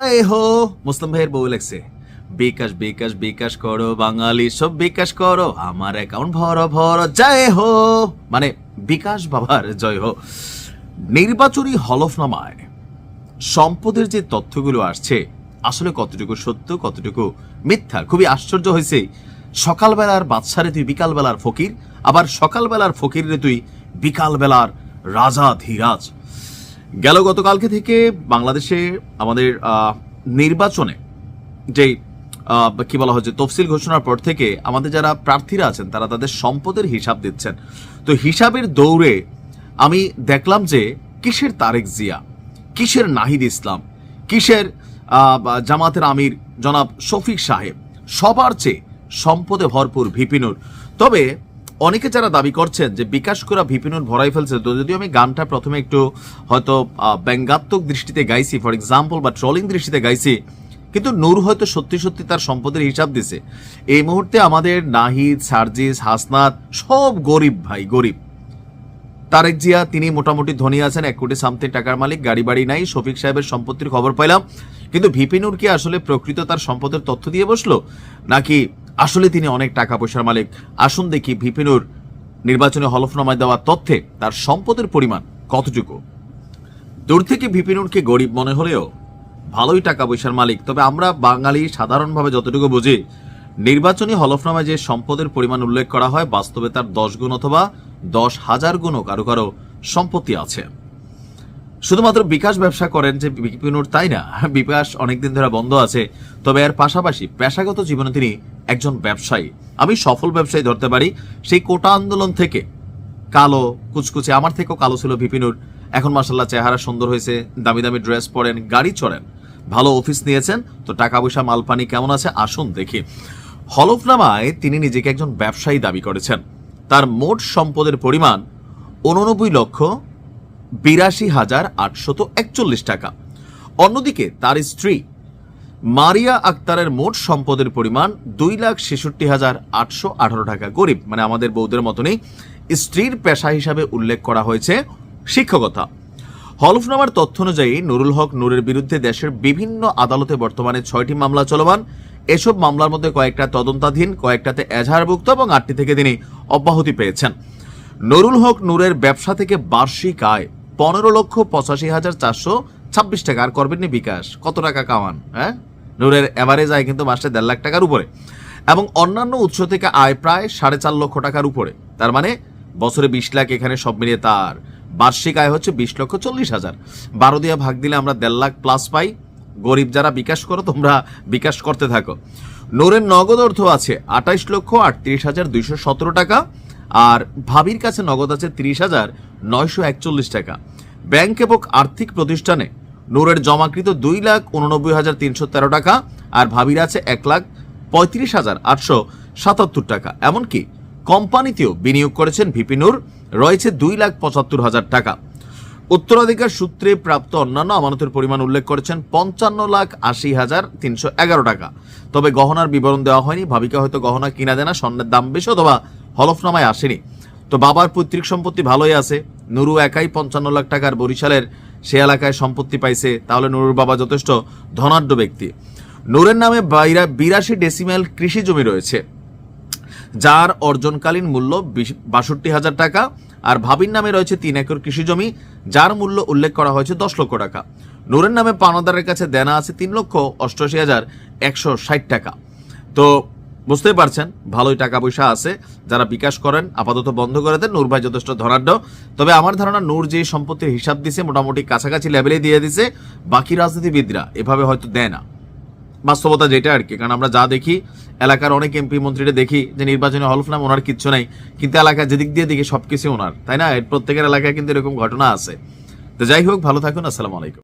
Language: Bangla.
হো, মুসলিম ভাইয়ের বউ লেগছে বিকাশ বিকাশ বিকাশ করো বাঙালি, সব বিকাশ করো, আমার অ্যাকাউন্ট ভরো ভরো, জয় হো। মানে বিকাশ বাবার জয় হো। নির্বাচনী হলফনামায় সম্পদের যে তথ্যগুলো আসছে, আসলে কতটুকু সত্য, কতটুকু মিথ্যা, খুবই আশ্চর্য হয়েছে। সকালবেলার বাদশারে তুই বিকালবেলার ফকির, আবার সকালবেলার ফকির রে তুই বিকালবেলার রাজা ধীরাজ। গেল গতকালকে থেকে বাংলাদেশে আমাদের নির্বাচনে যে আহ, কি বলা হচ্ছে তফসিল ঘোষণার পর থেকে আমাদের যারা প্রার্থীরা আছেন তারা তাদের সম্পদের হিসাব দিচ্ছেন। তো হিসাবের দৌড়ে আমি দেখলাম যে কিসের তারেক জিয়া? কিসের নাহিদ ইসলাম? কিসের জামাতের আমির জনাব শফিক সাহেব? সবার চেয়ে সম্পদে ভরপুর ভিপিনুর তবে অনেকে যারা দাবি করছেন যে বিকাশ করা ভিপিনুর ভরাই ফেলছে, তো যদিও আমি গানটা প্রথমে একটু হয়তো ব্যঙ্গাত্মক দৃষ্টিতে গাইছি ফর এক্সাম্পল বা ট্রলিং দৃষ্টিতে গাইছি, কিন্তু নূর হয়তো সত্যি সত্যি তার সম্পদের হিসাব দিছে। এই মুহূর্তে আমাদের নাহিদ, সার্জিস, হাসনাত, সব গরিব ভাই, গরিব। তারেক জিয়া, তিনি মোটামুটি ধনী আছেন, এক কোটি সামথিং টাকার মালিক, গাড়ি বাড়ি নাই, শফিক সাহেবের সম্পত্তির খবর পাইলাম, কিন্তু ভিপিনুর কি আসলে প্রকৃত তার সম্পদের তথ্য দিয়ে বসল? নাকি আসলে তিনি অনেক টাকা পয়সার মালিক। আসুন দেখি ভিপিনুর নির্বাচনে হলফনামায় দেওয়া তথ্যে তার সম্পদের পরিমাণ কতটুকু। দূর থেকে ভিপিনুরকে গরিব মনে হলেও ভালোই টাকা পয়সার মালিক। তবে আমরা বাঙালি সাধারণভাবে যতটুকু বুঝি, নির্বাচনী হলফনামায় যে সম্পদের পরিমাণ উল্লেখ করা হয়, বাস্তবে তার দশ গুণ অথবা দশ হাজার গুণও কারও কারও সম্পত্তি আছে। শুধুমাত্র বিকাশ ব্যবসা করেন যে বিপিনুর তাই না? বিকাশ অনেকদিন ধরে বন্ধ আছে, তবে এর পাশাপাশি পেশাগত জীবনে তিনি একজন ব্যবসায়ী। আমি সফল ব্যবসায়ী ধরতে পারি। সেই কোটা আন্দোলন থেকে কালো, কুচকুচে, আমার থেকেও কালো ছিল বিপিনুর এখন মাসাল্লাহ চেহারা সুন্দর হয়েছে, দামি দামি ড্রেস পরেন, গাড়ি চড়েন। ভালো অফিস নিয়েছেন, তো টাকা পয়সা, মালপানি কেমন আছে আসুন দেখি। হলফনামায় তিনি নিজেকে একজন ব্যবসায়ী দাবি করেছেন। তার মোট সম্পদের পরিমাণ উননব্বই লক্ষ বিরাশি হাজার আটশত একচল্লিশ টাকা। অন্যদিকে তার স্ত্রী মারিয়া আক্তারের মোট সম্পদের পরিমাণ দুই লাখ ছেষট্টি হাজার আটশো আঠারো টাকা। গরিব মানে আমাদের বৌদের মতনই স্ত্রীর পেশা হিসাবে উল্লেখ করা হয়েছে শিক্ষকতা। হলফনামার তথ্য অনুযায়ী নুরুল হক নুরের বিরুদ্ধে দেশের বিভিন্ন আদালতে বর্তমানে ছয়টি মামলা চলমান। এসব মামলার মধ্যে কয়েকটা তদন্তাধীন, কয়েকটাতে এজাহারভুক্ত এবং আটটি থেকে তিনি অব্যাহতি পেয়েছেন। নুরুল হক নুরের ব্যবসা থেকে বার্ষিক আয় পনেরো লক্ষ পঁচাশি হাজার চারশো ছাব্বিশ টাকা। আর করবেননি বিকাশ? কত টাকা কামান হ্যাঁ? নূরের অ্যাভারেজ আয় কিন্তু মাসে দেড় লাখ টাকার উপরে। এবং অন্যান্য উৎস থেকে আয় প্রায় সাড়ে চার লক্ষ টাকার উপরে। তার মানে বছরে বিশ লাখ এখানে সব মিলিয়ে তার। বার্ষিক আয় হচ্ছে বিশ লক্ষ চল্লিশ হাজার। বারো দিয়া ভাগ দিলে আমরা দেড় লাখ প্লাস পাই। গরিব যারা বিকাশ করো, তোমরা বিকাশ করতে থাকো। নূরের নগদ অর্থ আছে আঠাইশ লক্ষ আটত্রিশ হাজার দুইশো সতেরো টাকা। আর ভাবির কাছে নগদ আছে তিরিশ হাজার নয়শো একচল্লিশ টাকা। ব্যাংক এবং আর্থিক প্রতিষ্ঠানে নূরের জমাকৃত দুই লাখ উননব্বই হাজার তিনশো তেরো টাকা আর ভাবির আছে এক লাখ পঁয়ত্রিশ হাজার আটশো সাতাত্তর টাকা। এমনকি কোম্পানিতেও বিনিয়োগ করেছেন ভিপি নূর, রয়েছে দুই লাখ পঁচাত্তর হাজার টাকা। উত্তরাধিকার সূত্রে প্রাপ্ত অন্যান্য আমানতের পরিমাণ উল্লেখ করেছেন পঞ্চান্ন লাখ আশি হাজার তিনশো এগারো টাকা। তবে গহনার বিবরণ দেওয়া হয়নি, ভাবিকা হয়তো গহনা কিনা দেনা, স্বর্ণের দাম বেশি অথবা হলফনামায় আসেনি। তো বাবার পৈতৃক সম্পত্তি ভালোই আছে। নুরু একাই পঞ্চান্ন লাখ টাকার বরিশালের সে এলাকায় সম্পত্তি পাইছে, তাহলে নুরুর বাবা যথেষ্ট ধনাঢ্য ব্যক্তি। নুরের নামে বাইরা- বিরাশি ডেসিমেল কৃষি জমি রয়েছে, যার অর্জনকালীন মূল্য বাষট্টি হাজার টাকা, আর ভাবির নামে রয়েছে তিন একর কৃষি জমি, যার মূল্য উল্লেখ করা হয়েছে দশ লক্ষ টাকা। নুরের নামে পাওনাদারের কাছে দেনা আছে তিন লক্ষ অষ্টআশি হাজার একশো ষাট টাকা। তো বুঝতেই পারছেন, ভালোই টাকা পয়সা আছে, যারা বিকাশ করেন, আপাতত বন্ধ করে দেন, নূর ভাই যথেষ্ট ধনাঢ্য। তবে আমার ধারণা নূর যে সম্পত্তির হিসাব দিছে, মোটামুটি কাছাকাছি লেভেলে দিয়ে দিছে, বাকি রাজনীতিবিদরা এভাবে হয়তো দেয় না। বাস্তবতা যেটা আর কি, কারণ আমরা যা দেখি, এলাকার অনেক এমপি মন্ত্রীরা দেখি যে নির্বাচনী হলফনাম ওনার কিচ্ছু নাই। কিন্তু এলাকা যেদিক দিয়ে দেখি সবকিছু ওনার, তাই না? প্রত্যেকের এলাকায় কিন্তু এরকম ঘটনা আছে। তো যাই হোক, ভালো থাকুন, আসসালামু আলাইকুম।